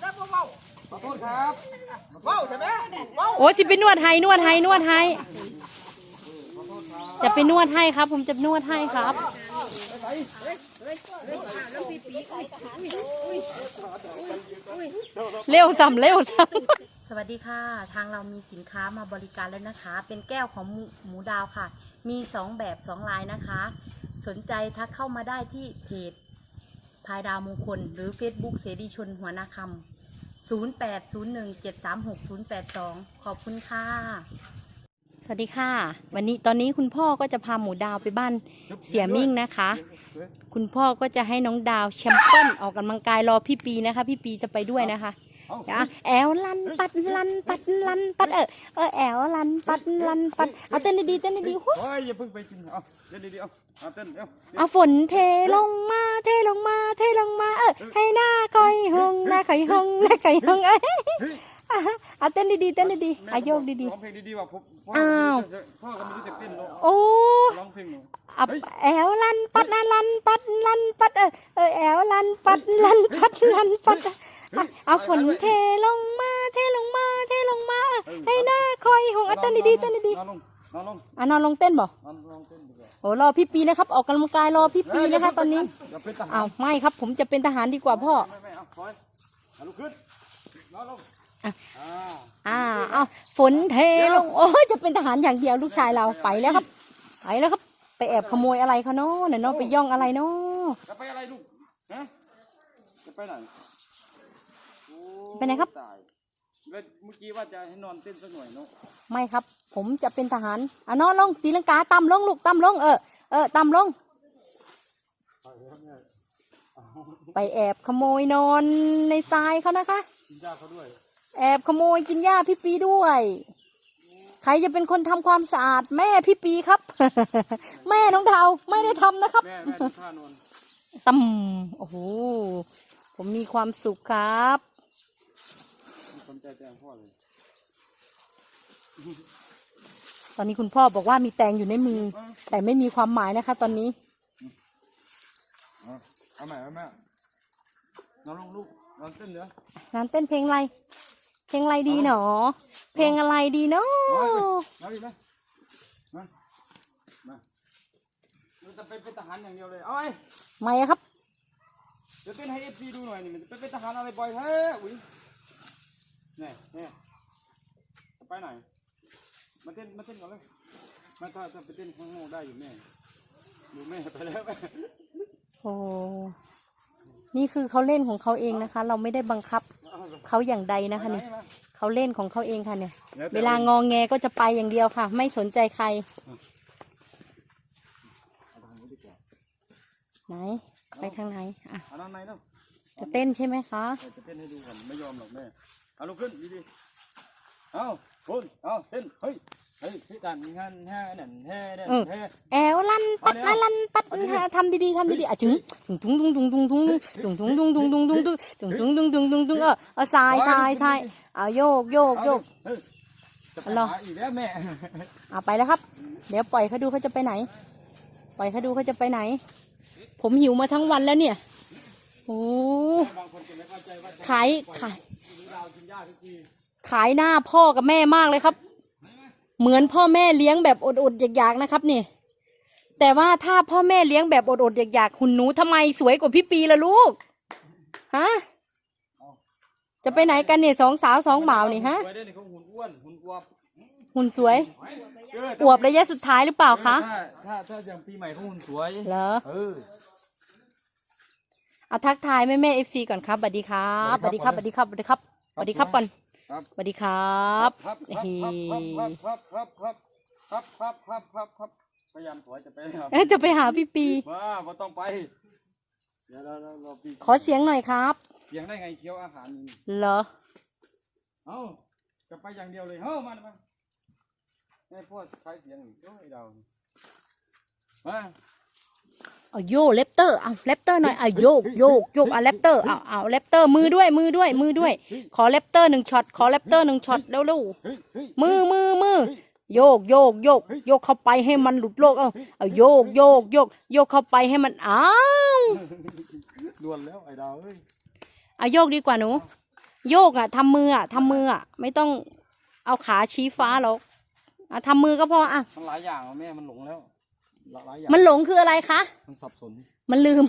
แล้วบ่เว้าขอโทษครับเว้าใช่ไหมเว้าโอ้สิไปนวดให้นวดให้นวดให้จะไปนวดให้ครับ ผมจะนวดให้ครับเร็วซ้ำเร็วซ้ำสวัสดีค่ะ ทางเรามีสินค้ามาบริการแล้วนะคะ เป็นแก้วของหมูหมูดาวค่ะ มีสองแบบสองลายนะคะ สนใจทักเข้ามาได้ที่เพจ พายดาวมงคล หรือ Facebook เสรีชนหัวนาคำ0801736082 ขอบคุณค่ะ สวัสดีค่ะ วันนี้ตอนนี้คุณพ่อก็จะพาหมูดาวไปบ้านเสียมิ่งนะคะ คุณพ่อก็จะให้น้องดาวแชมเปิลออกกำลังกายรอพี่ปีนะคะ พี่ปีจะไปด้วยนะคะจ้ะแอลลันปัดลันปัดลันปัดเออเออแอลลันปัดลันปัดเอาเต้นดีๆเต้นดีๆหุ้ยโอ้ยอย่าเพิ่งไปกินเอาเดี๋ยวดีๆเอาเอาเต้นเดี๋ยวเอาฝนเทลงมาเท ให้หน้าคอยหงหน้าคอยหงหน้าคอยหงเอ้ยอะเอาเต้นดีๆเต้นดีๆอาโยกดีร้องเพลงดีๆว่าผมพ่ออ้าวพ่อก็ไม่รู้จักเต้นเนอะๆโอ้ร้องเพลงหนูอับแอลลันปัดนะลันปัดลันปัดเออเออแอลลันปัดลันปัดลันปัดอะเอาฝนเทลงมาเทลงมาเทลงมาเออให้หน้าคอยหงเอาเต้นดีๆเต้นดีนอนลงนอนลงๆอะนอนลงเต้นบ่นอนลงเต้นดีกว่า โอ้รอพี่ปีนะครับออกกำลังกายรอพี่ปีนะคะตอนนี้อย่าเป็นทหารอ้าวไม่ครับ ผมจะเป็นทหารดีกว่าพ่อไม่ไม่เอาปล่อยเอาลุกขึ้นนอนลงอะอ่าอ่าเอาฝนเทลงโอ้ยจะเป็นทหารอย่างเดียวลูกชายเราไปแล้วครับ ไปแล้วครับ ไปแอบขโมยอะไรเขาเนาะเนี่ยเนาะไปย่องอะไรเนาะจะไปอะไรลูกฮะจะไปไหนโอ้ไปไหนครับ ตาย เมื่อกี้ว่าจะให้นอนเต้นสักหน่อยเนาะไม่ครับ ผมจะเป็นทหารอะนอนลงตีลังกาต่ำลงลูกต่ำลงเออเออต่ำลง ไปแอบขโมยนอนในทรายเขานะคะ กินยาเขาด้วยแอบขโมยกินหญ้าพี่ปีด้วย ใครจะเป็นคนทำความสะอาดแม่พี่ปีครับ แม่น้องดาวไม่ได้ทำนะครับ แม่แม่ดูท่านอน ตั้มโอ้โห ผมมีความสุขครับ ไม่สนใจแตงพ่อเลยตอนนี้คุณพ่อบอกว่ามีแตงอยู่ในมือ แต่ไม่มีความหมายนะคะ ตอนนี้เอาเอาใหม่เอาใหม่นอนลงลูกนอนเต้นเดี๋ยวร้านเต้นเพลงอะไร เพลงอะไรดีหนอ เพลงอะไรดีเนาะมาดิมามามาเราจะไปเป็นทหารอย่างเดียวเลยเอาไอ้ไม่อะครับเดี๋ยวเต้นให้เอฟซีดูหน่อยนี่มันจะไปเป็นทหารอะไรบ่อยแท้อุ้ย เนี่ยเนี่ยจะไปไหน มาเต้นมาเต้นก่อนเลยมาถ้าถ้าไปเต้นข้างนอกได้อยู่แม่ดูแม่ไปแล้วโอ้นี่คือเขาเล่นของเขาเองนะคะ เราไม่ได้บังคับเขาอย่างใดนะคะเนี่ยเขาเล่นของเขาเองค่ะเนี่ย เวลางองแงก็จะไปอย่างเดียวค่ะ ไม่สนใจใคร ไหน ไปทางไหนอะเอานอนในเนาะจะเต้นใช่ไหมคะเดี๋ยวจะเต้นให้ดูก่อนไม่ยอมหรอกแม่ เอาลุกขึ้นดีๆเอาคุณเอาเต้นเฮ้ยเฮ้ยพี่ตันงานแฮ่เด่นแฮ่เด่นแฮ่แอวลันปัดลันลันปัดทำดีๆทำดีๆอะจึงจุงจุงจุงจุงจุงจุงจุงจุงจุงจุงจุงจุงจุงจุงจุงจุงจุงจุงจุงเออเอาสายสายสายเอาโยกโยกโยกเฮ้ยจะไปรอหาอีกแล้วแม่เอาไปแล้วครับ เดี๋ยวปล่อยเขาดูเขาจะไปไหน ปล่อยเขาดูเขาจะไปไหน ผมหิวมาทั้งวันแล้วเนี่ยโอ้บางคนจะไม่เข้าใจว่าขายขาย ขายหน้าพ่อกับแม่มากเลยครับ เหมือนพ่อแม่เลี้ยงแบบอดๆอยากๆนะครับนี่ แต่ว่าถ้าพ่อแม่เลี้ยงแบบอดๆอยากๆหุ่นหนูทำไมสวยกว่าพี่ปีล่ะลูกฮะจะไปไหนกันเนี่ยสองสาวสองบ่าวนี่ฮะไว้ได้นี่เขาหุ่นอ้วนหุ่นอวบหุ่นสวยเอออวบระยะสุดท้ายหรือเปล่าคะถ้าถ้าถ้าอย่างปีใหม่เขาหุ่นสวยเหรอเออเอาทักทายแม่แม่เอฟซีก่อนครับสวัสดีครับสวัสดีครับสวัสดีครับสวัสดีครับส สวัสดีครับก่อนสวัสดีครับครับครับครับครับครับครับครับครับพยายามถอยจะไปครับจะไปหาพี่ปีว้าไม่ต้องไป เดี๋ยวเราเราปีขอเสียงหน่อยครับ เสียงได้ไงเคี้ยวอาหารเหรอเอ้าจะไปอย่างเดียวเลยเฮ้ยมามาให้พวกใช้เสียงด้วยเรามา เอาโยกเลปเตอร์เอาเลปเตอร์หน่อยเอาโยกโยกโยกเอาเลปเตอร์เอาเอาเลปเตอร์มือด้วยมือด้วยมือด้วย ขอเลปเตอร์หนึ่งช็อตขอเลปเตอร์หนึ่งช็อตเร็วเร็วเฮ้ยเฮ้ยๆมือมือมือโยกโยกโยกโยกเข้าไปให้มันหลุดโลกเอาเอาโยกโยกโยกโยกเข้าไปให้มันอ้าวดวนแล้วไอ้ดาวเอ้ยเอาโยกดีกว่าหนูโยกอะทำมืออะทำมืออะไม่ต้องเอาขาชี้ฟ้าหรอกอะทำมือก็พออะมันหลายอย่างอะแม่มันหลงแล้ว หลายอย่างมันหลงคืออะไรคะ มันสับสนมันลืม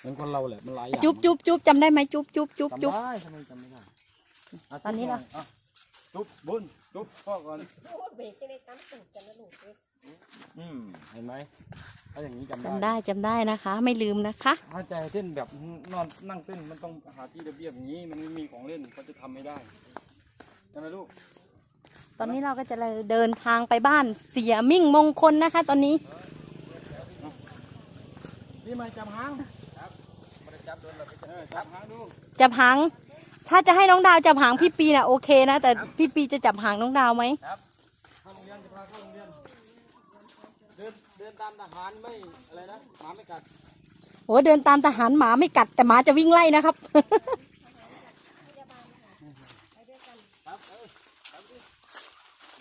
เหมือนคนเราแหละมันหลายอย่างจุ๊บจุ๊บจุ๊บจำได้ไหมจุ๊บจุ๊บจุ๊บจำจุ๊บได้ทำไมจำไม่ได้ะตอนนี้ล่ะอ่จุ๊บบุญจุ๊บพ่อก่อนเบรกจะได้ตั้มตูดกันนะลูกเอ้ยอืมเห็นไหมถ้าอย่างนี้จำจำได้ได้จำได้นะคะ ไม่ลืมนะคะ ถ้าใจเต้นแบบนอนนั่งเต้นมันต้องหาที่ระเบียบอย่างนี้มันไม่มีของเล่นเขาจะทำไม่ได้ใช่ไหมลูก ตอนนี้เราก็จะเดินทางไปบ้านเสียมิ่งมงคลนะคะ ตอนนี้นี่มาจับหางครับมาจับโดนเราไปจับหางดูจับหาง ถ้าจะให้น้องดาวจับหางพี่ปีน่ะโอเคนะ แต่พี่ปีจะจับหางน้องดาวไหมเข้าโรงเรียนจะพาเข้าโรงเรียนเดินเดินตามทหารไม่อะไรนะหมาไม่กัดโอ้เดินตามทหารหมาไม่กัด แต่หมาจะวิ่งไล่นะครับ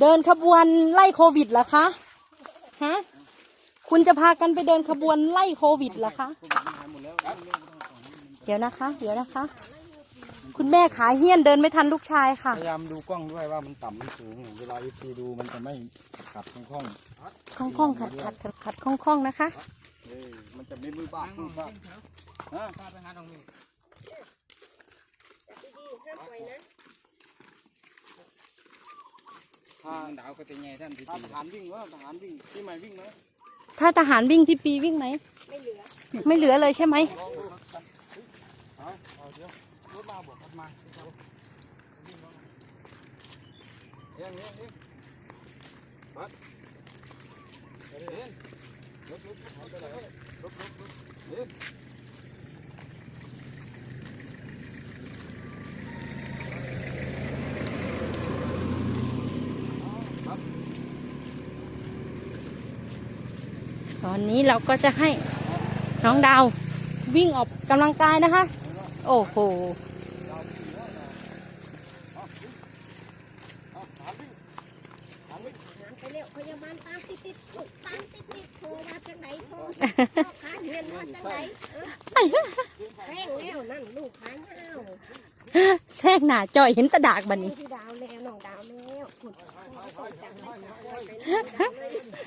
เดินขบวนไล่โควิดเหรอคะฮะคุณจะพากันไปเดินขบวนไล่โควิดเหรอคะพวกมันหายหมดแล้วครับเดี๋ยวนะคะ เดี๋ยวนะคะ คุณแม่ขาเฮี้ยนเดินไม่ทันลูกชายค่ะ พยายามดูกล้องด้วยว่ามันต่ำมันสูงเวลาอีพีดูมันจะไม่ขัดคล่องคล่องคล่องๆขัดขัดขัดขัดคล่องคล่องๆนะคะ ๆเออมันจะไม่มือบ้ามือบ้าฮะพาไปหาตรงนี้ จับดีๆห้ามปล่อยนะทางดาวก็เป็นไงท่านทหารวิ่งวะทหารวิ่งที่ใหม่วิ่งไหมถ้าทหารวิ่งที่ปีวิ่งไหมไม่เหลือ ไม่เหลือเลยใช่ไหมลองดูครับเอาเอาเดี๋ยวรถมาบวกกันมาเองเองเองปัดเดี๋ยวเองลบลบเอาไปไหนลบลบลบเอง ตอนนี้เราก็จะให้น้องดาววิ่งออกกำลังกายนะคะ โอ้โหหามไปเร็วพยาบาลตามติดติดๆลูกตามติดติดๆโทรมาจากไหนโทรพ่อขาเงินมาจากไหนเออแป้งแล้วนั่นลูกขาเงาแทรกหน้าจอยเห็นแตะดากบันนี้ที่ดาวแล้วน้องดาวแล้วขุดจังไปจังไปไปเลย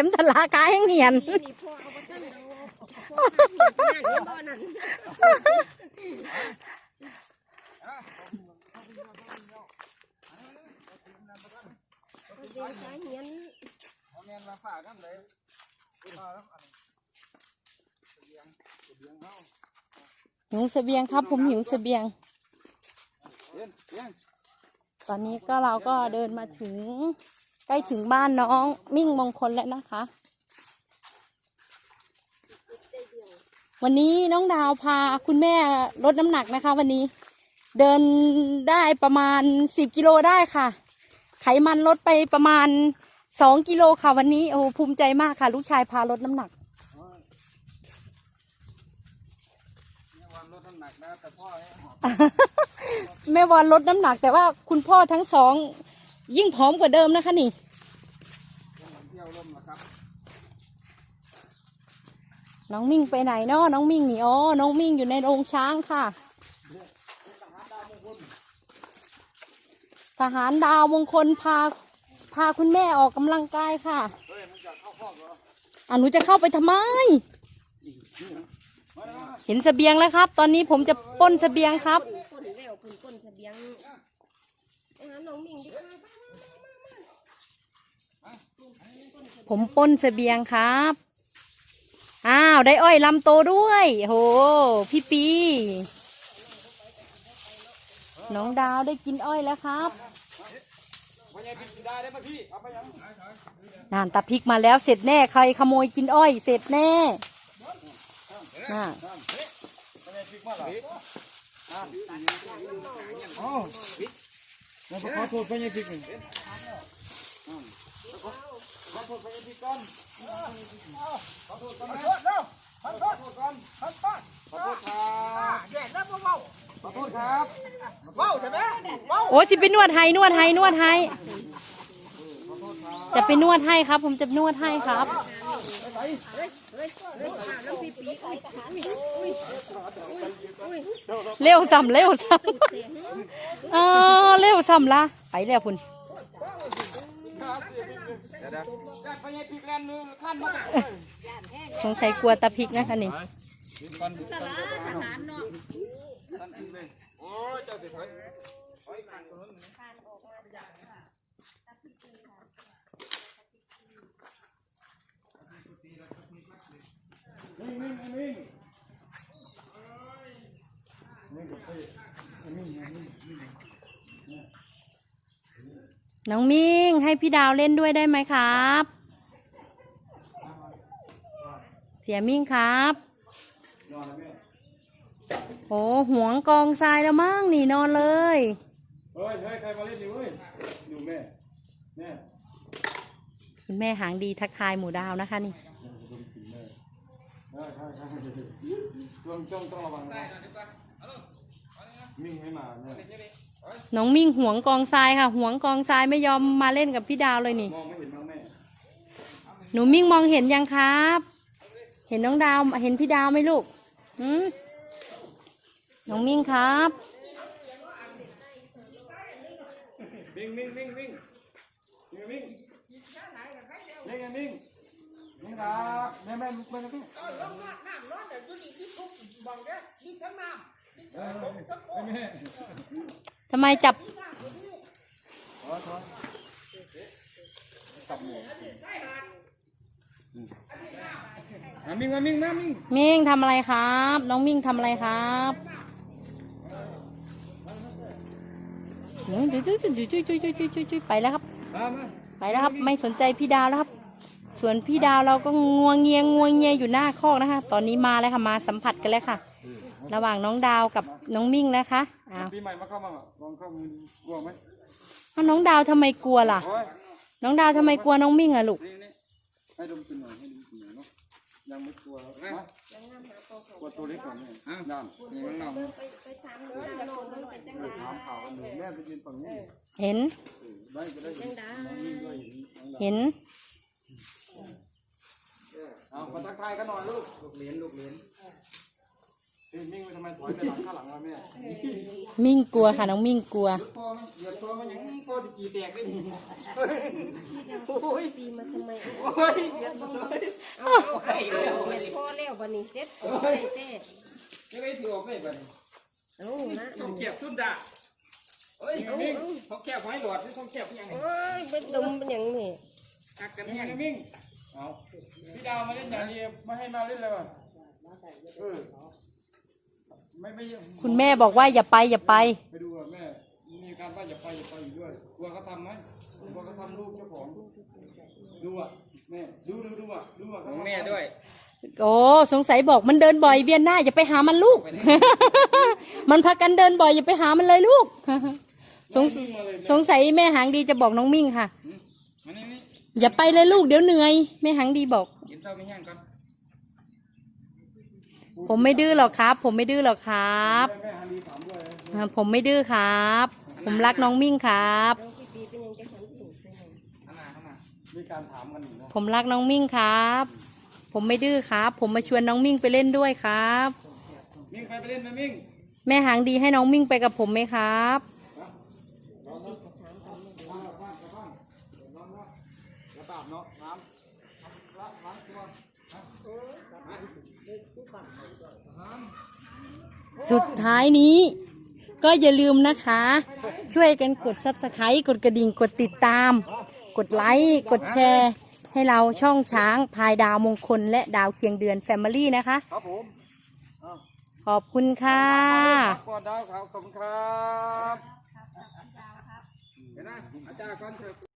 เสบียงเสบียงเฮาหิวเสบียงครับ ผมหิวเสบียง ตอนนี้ก็เราก็เดินมาถึง ใกล้ถึงบ้านน้องมิ่งมงคลแล้วนะคะ วันนี้น้องดาวพาคุณแม่ลดน้ำหนักนะคะ วันนี้ เดินได้ประมาณสิบกิโลได้ค่ะ ไขมันลดไปประมาณสองกิโลค่ะวันนี้โอ้โหภูมิใจมากค่ะ ลูกชายพาลดน้ำหนักเนี่ยวันลดน้ำหนักนะแต่พ่อเนี่ยหอบแม่วอนลดน้ำหนักแต่ว่าคุณพ่อทั้งสอง ยิ่งผอมกว่าเดิมนะคะนี่น้องมิ่งไปไหนเนาะน้องมิ่งนี่อ๋อน้องมิ่งอยู่ในโรงช้างค่ะ ทหารดาวมงคลพาพาคุณแม่ออกกำลังกายค่ะอะหนูจะเข้าไปทำไม เห็นเสบียงแล้วครับ ตอนนี้ผมจะป้นเสบียงครับ ก้นแล้วคุณก้นเสบียงไปหาน้องมิ่งดิค่ะ ผมป้นเสบียงครับ อ้าว ได้อ้อยลำโตด้วย โห พี่ปี น้องดาวได้กินอ้อยแล้วครับพญาพิษได้ได้ไหมพี่นานตาพริกมาแล้วเสร็จแน่ใครขโมยกินอ้อย เสร็จแน่น่ะพญาพิษมาหรออ๋อเราขอโทษพญาพิษหนึ่ง ขอโทษพญาพิษก่อนขอโทษก่อนขอโทษเด้อขอโทษขอโทษก่อนขอโทษขอโทษครับแย่แล้วเว้าขอโทษครับเว้าใช่ไหมเว้าโอ้สิไปนวดให้นวดให้นวดให้จะไปนวดให้ครับ ผมจะนวดให้ครับเร็วซ้ำเร็วซ้ำเออเร็วซ้ำละไปแล้วพุ่น สงสัยกลัวตาพริกนะคะนี่ก่นก่นทหารเนาะท่า น้องถนนน้องมิ่งให้พี่ดาวเล่นด้วยได้ไหมครับ เสียมิ่งครับโอ้หวงกองทรายแล้วมั้งหนีนอนเลย เฮ้ยเฮ้ยใครมาเล่นอยู่เว้ยอยู่แม่แม่คุณแม่หางดีทักทายหมูดาวนะคะนี่ใช่ใช่ใช่จ้องจ้องต้องระวังนะมิ่งไม่มาเนี่ย น้องมิ่งหวงกองทรายค่ะ หวงกองทรายไม่ยอมมาเล่นกับพี่ดาวเลยนี่ มองไม่เห็นน้องแม่หนูมิ่งมองเห็นยังครับ เห็นน้องดาวเห็นพี่ดาวไหมลูกหืมน้องมิ่งครับมิ่งมิ่งมิ่งมิ่งมิ่งมิ่งมิ่งไงมิ่งมิ่งครับแม่แม่ลุกไปนะพี่ลงน้ำน้ำร้อนเดี๋ยวอยู่นี่ที่ทุบบังเด้อที่ทั้งน้ำเออแม่ ทำไมจับมิ่งมิ่งมามิ่งมิ่งทำอะไรครับ น้องมิ่งทำอะไรครับหืมจุ๊ยจุ๊ยจุ๊ยจุ๊ยจุ๊ยจุ๊ยจุ๊ยจุ๊ยจุ๊ยไปแล้วครับ ไปแล้วครับ ไม่สนใจพี่ดาวแล้วครับ ส่วนพี่ดาวเราก็งัวเงียงัวเงียอยู่หน้าคอกนะคะ ตอนนี้มาแล้วค่ะ มาสัมผัสกันแล้วค่ะ ระหว่างน้องดาวกับน้องมิ่งนะคะอ้าวปีใหม่มาเข้ามาลองเข้ามือกลัวไหมอ้าวน้องดาวทำไมกลัวล่ะ โอ้ยน้องดาวทำไมกลัวน้องมิ่งล่ะลูก นี่นี่ให้ดมกินหน่อยให้ดมกินหน่อยเนาะยังไม่กลัวแล้วนะกลัวตัวเล็กกว่านี้อะน้ำนี่มันน้ำไปถามน้องดาวน้องมันเป็นจังเอไดอถามข่าวกันเลยแม่ไปยืนฝั่งนี้เห็น ได้ก็ได้จังไดนี่ด้วยน้องดาวเห็น เอามาทักทายกันหน่อยลูกลูกเหรียญลูกเหรียญ เอ้ยมิ่งไปทำไมถอยไปหลังข้างหลังวะแม่มิ่งกลัวค่ะน้องมิ่งกลัวพอมันเหยียบตัวมันยังพอจะกี่แตกได้ปีมาทำไมโอ้ยเหยียบตัวเลยเอาเอาเอาเอาเสร็จพอแล้วบัดนี้เสร็จพอได้เต้ยังไงถือออกได้บ้างเอานะต้องเก็บสุดดาเอ้ยมิ่งเขาแคบไว้หลอดนี่เขาแคบยังไงโอ้ยเป็นดมเป็นอย่างนี้หักกันยังมิ่งเอาพี่ดาวมาเล่นอย่างนี้ไม่ให้มาเล่นเลยว่ะเออ ไม่ไม่คุณแม่บอกว่าอย่าไปอย่าไป ไปดูอะแม่มีการว่าอย่าไปอย่าไปอยู่ด้วยกลัวเขาทำไหมกลัวเขาทำลูกเจ้าของดูอะแม่ดูดูดูอะดูอะของแม่ด้วยโอ้สงสัยบอกมันเดินบ่อยเวียนหน้าอย่าไปหามันลูก มันพากันเดินบ่อยอย่าไปหามันเลยลูก สงสสงสัยแม่หางดีจะบอกน้องมิ่งค่ะมานี่นี่อย่าไปเลยลูกเดี๋ยวเหนื่อยแม่หางดีบอกกินเช้าไม่ย่างก่อน ผมไม่ดื้อหรอกครับ ผมไม่ดื้อหรอกครับแม่ฮันดีถามด้วยอ่าผมไม่ดื้อครับ ผมรักน้องมิ่งครับน้องพี่ปีเป็นยังจะหันถูกใช่ไหมขนาดขนาดมีการถามกันอยู่นะผมรักน้องมิ่งครับ ผมไม่ดื้อครับ ผมมาชวนน้องมิ่งไปเล่นด้วยครับ มิ่งใครไปเล่นไหมมิ่ง แม่หางดีให้น้องมิ่งไปกับผมไหมครับ กระตาบเนาะน้ำล้างล้างตัว สุดท้ายนี้ ก็อย่าลืมนะคะ ช่วยกันกดซับสไครต์กดกระดิ่งกดติดตาม กดไลค์ กดแชร์ผให้เราช่องช้างพายดาวมงคล และดาวเคียงเดือนแฟมิลี่นะคะ ครับผมเอาขอบคุณค่ะพักก่อนดาวครับขอบคุณครับเห็นไหมอาจารย์ก่อนเถอะ